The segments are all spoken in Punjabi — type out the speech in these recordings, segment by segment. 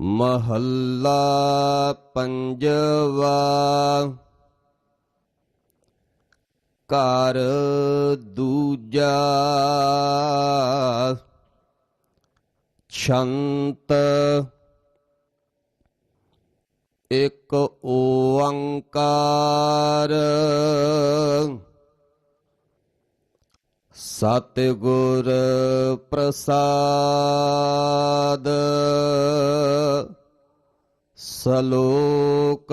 ਮਹੱਲਾ ਪੰਜਵਾ। ਘਰ ਦੂਜਾ। ਛੰਤ ਇੱਕ ਓੰਕਾਰ ਸਤਿਗੁਰ ਪ੍ਰਸਾਦ ਸਲੋਕ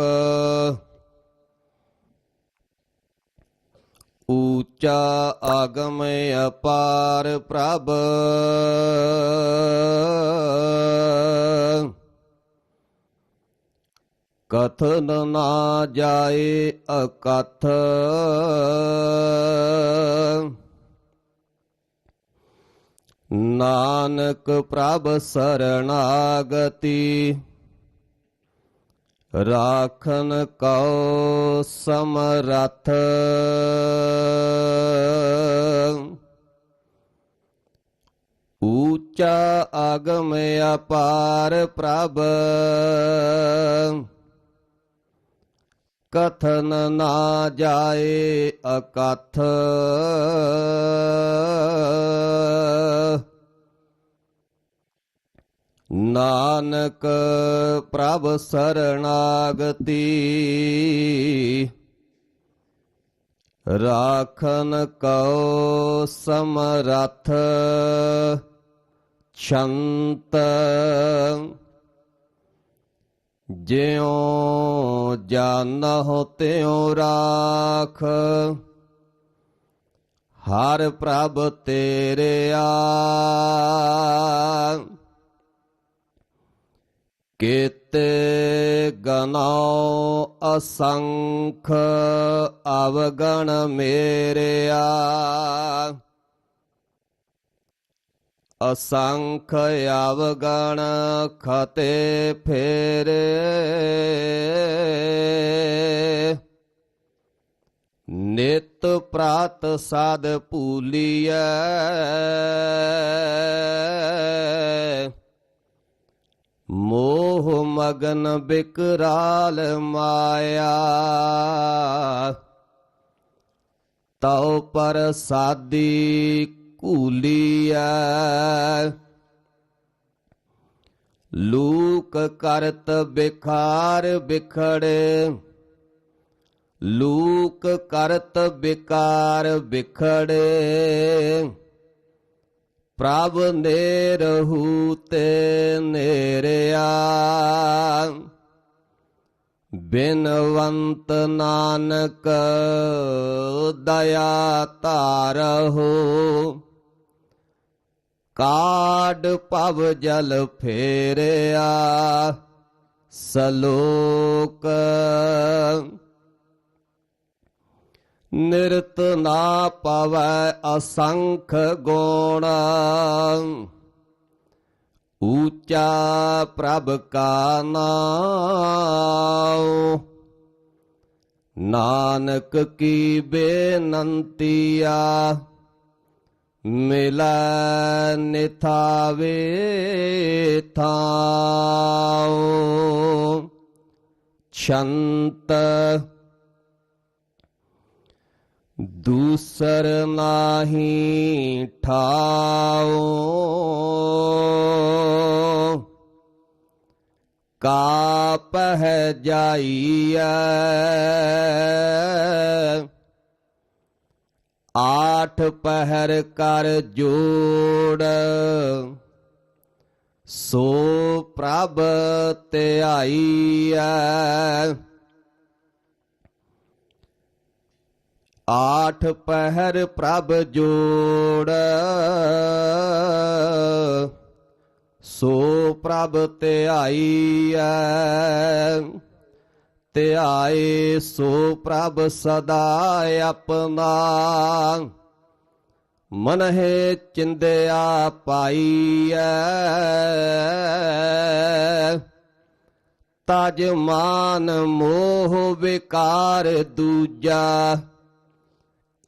ਊਚਾ ਆਗਮ ਅਪਾਰ ਪ੍ਰਭ ਕਥਨ ਨਾ ਜਾਏ ਅਕਥ ਨਾਨਕ ਪ੍ਰਭ ਸਰਣਾਗਤੀ ਰਾਖਨ ਕਉ ਸਮਰਥ। ਊਚਾ ਆਗਮ ਅਪਾਰ ਪ੍ਰਭ ਕਥਨ ਨਾ ਜਾਏ ਅਕਥ। ਨਾਨਕ ਪ੍ਰਭ ਸਰਣਾਗਤੀ। ਰਾਖਨ ਕਉ ਸਮਰਥ। ਛੰਤ ਜਿਉ ਜਾਣਹੁ ਤਿਉ ਰਾਖ ਹਰ ਪ੍ਰਭ ਤੇਰੇ ਆ। ਕੀਤੇ ਗਨਾਉ ਅਸੰਖ ਅਵਗਣ ਮੇਰਿਆ ਅਸੰਖ ਅਵਗਣ ਖਤੇ ਫੇਰੇ। ਨਿਤ ਪ੍ਰਾਤ ਸਾਧ ਭੂਲੀਐ। ਮੋਹ ਮਗਨ ਬਿਕਰਾਲ ਮਾਇਆ। ਤਉ ਪਰ ਸਾਦੀ ਕੂਲੀਐ ਲੂਕ ਕਰਤ ਬਿਖਾਰ ਬਿਖੜੇ। ਲੂਕ ਕਰਤ ਬਿਕਾਰ ਬਿਖੜੇ। ਪ੍ਰਭ ਨੇਰਹੂ ਤੇ ਨੇਰਿਆ। ਬਿਨਵੰਤ ਨਾਨਕ ਦਇਆ ਧਾਰਹੁ ਕਾਡ ਪਵ ਜਲ ਫੇਰਿਆ, ਸਲੋਕ ਨਿਰਤ ਨਾ ਪਵੈ ਅਸੰਖ ਗੁਣ। ਊਚਾ ਪ੍ਰਭ ਕਾ ਨਾਮ ਨਾਨਕ ਕੀ ਬੇਨੰਤੀਆ। ਮਿਲੈ ਨਿਥਾਵੇ ਥਾਉ। ਛੰਤ ਦੂਸਰ ਨਾਹੀ ਠਾਉ। ਕਾ ਪਹਿ ਜਾਈਐ। ਆਠ ਪਹਿਰ ਕਰ ਜੋੜ। ਸੋ ਪ੍ਰਭ ਧਿਆਈਐ। ਆਠ ਪਹਿਰ ਪ੍ਰਭ ਜੋੜ। ਸੋ ਪ੍ਰਭ ਧਿਆਈਐ। ਧਿਆਏ ਸੋ ਪ੍ਰਭ ਸਦਾ ਆਪਣਾ। ਮਨਹਿ ਚਿੰਦਿਆ ਪਾਈਐ। ਤਜ ਮਾਨ ਮੋਹ ਵਿਕਾਰ ਦੂਜਾ।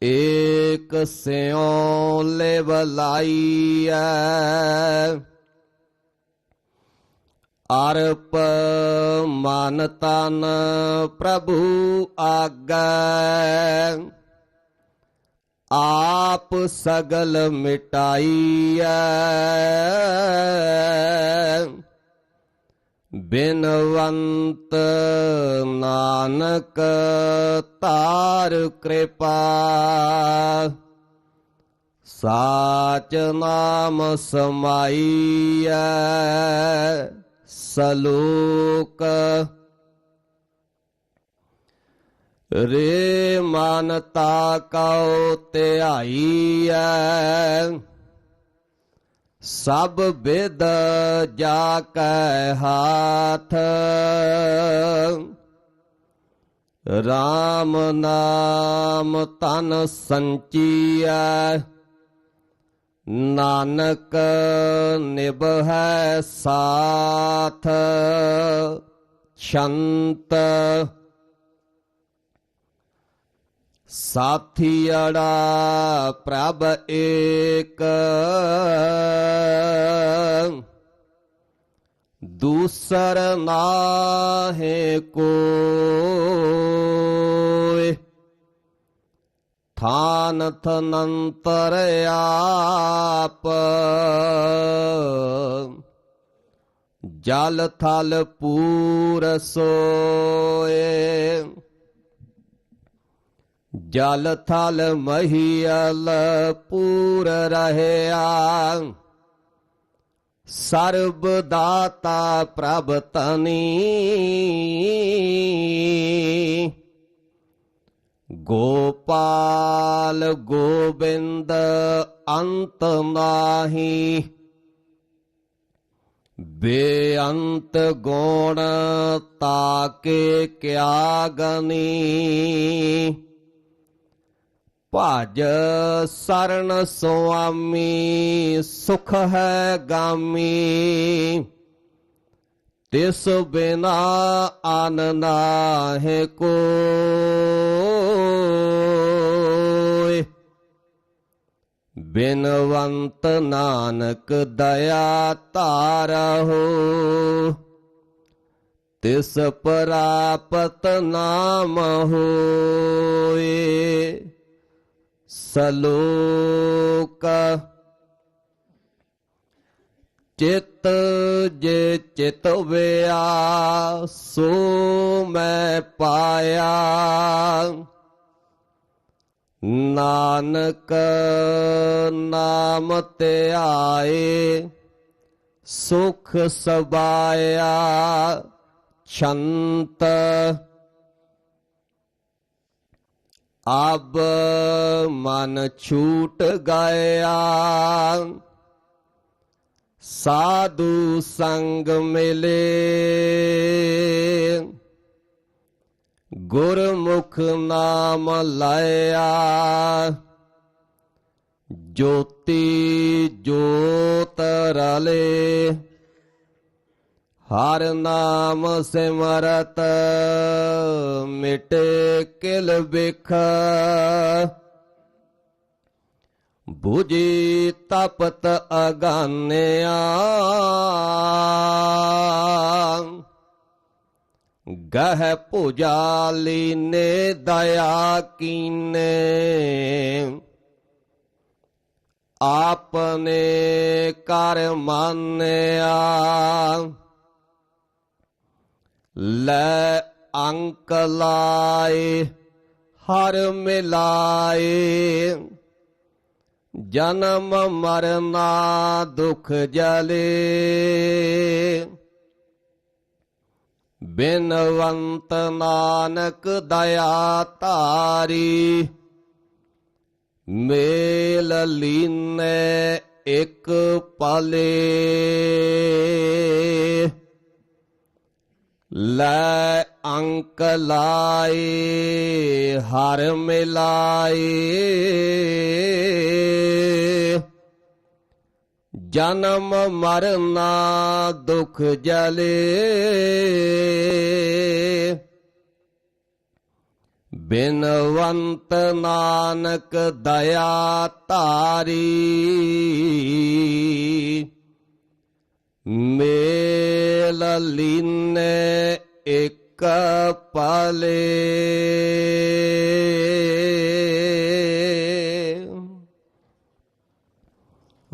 ਏਕ ਸਿਉ ਲਿਵ ਲਾਈਐ। ਅਰਪ ਮਨ ਤਨ ਪ੍ਰਭੂ ਆਗੈ। ਆਪ ਸਗਲ ਮਿਟਾਈਐ। ਬਿਨਵੰਤ ਨਾਨਕ ਤਾਰ ਕਿਰਪਾ। ਸਾਚ ਨਾਮ ਸਮਾਈਐ। ਸਲੋਕ ਰੇ ਮਨ ਤਾ ਕਉ ਧਿਆਈਐ, ਸਭ ਬਿਦ ਜਾ ਕੈ ਹਾਥ। RAM ਨਾਮ ਤਨ ਸੰਚੀਐ ਨਾਨਕ ਨਿਭੈ ਸਾਥ ਸੰਤ ਸਾਥੀੜਾ ਪ੍ਰਭ ਏਕ ਦੂਸਰ ਨਾਹੇ ਕੋਇ ਥਾਨ ਥਨੰਤਰ ਆਪ ਜਲ ਥਲ ਪੂਰ ਸੋਏ ਜਲ ਥਲ ਮਹੀਲ ਪੂਰ ਰਹਿਆ ਸਰਬ ਦਾਤਾ ਪ੍ਰਭ ਤਨੀ ਗੋਪਾਲ ਗੋਬਿੰਦ ਅੰਤ ਨਾਹੀ। ਬੇਅੰਤ ਗੁਣ ਤਾਕੇ ਕਿਆ ਗਨੀ। ਭਜ ਸਰਣ ਸੁਆਮੀ ਸੁਖ ਹੈ ਗਾਮੀ। ਤਿਸ ਬਿਨਾ ਆਨ ਨਾਹਿ ਕੋਇ ਬਿਨਵੰਤ ਨਾਨਕ ਦਇਆ ਧਾਰਹੁ ਤਿਸ ਪ੍ਰਾਪਤ ਨਾਮ ਹੋਏ ਸਲੋਕ ਚਿਤ ਜੇ ਚਿਤ ਵਿਆ, ਸੋ ਮੈਂ ਪਾਇਆ। ਨਾਨਕ ਨਾਮ ਤੇ ਆਏ, ਸੁਖ ਸਬਾਇਆ, ਛੰਤ। ਆਬ ਮਨ ਛੂਟ ਗਿਆ। ਸਾਧੂ ਸੰਗ ਮਿਲੇ। ਗੁਰਮੁਖ ਨਾਮ ਲਾਇਆ। ਜੋਤੀ ਜੋਤ ਰਲੇ। ਹਰ ਨਾਮ ਸਿਮਰਤ ਮਿਟੇ ਕਿਲ ਬਿਖ 부ਜੀ ਤਪਤ ਅਗਾਨਿਆ। ਗਹਿ ਭੁਜਾ ਲੀਨੇ ਦਇਆ ਕੀਨੇ। ਆਪਨੇ ਕਰ ਮੰਨਿਆ। ਲੈ ਅੰਕ ਲਾਏ, ਹਰ ਮਿਲਾਏ। ਜਨਮ ਮਰਨਾ ਦੁਖ ਜਲੇ। ਬਿਨਵੰਤ ਨਾਨਕ ਦਇਆ ਧਾਰੀ, ਮੇਲ ਲੀਨੇ ਇੱਕ ਪਲੇ। ਲੈ ਅੰਕ ਲਾਏ, ਹਰ ਮਿਲਾਏ। ਜਨਮ ਮਰਨਾ ਦੁਖ ਜਲੇ ਬਿਨਵੰਤ ਨਾਨਕ ਦਇਆ ਧਾਰੀ ਮੇਲ ਲੀਨੇ ਇੱਕ ਪਲੇ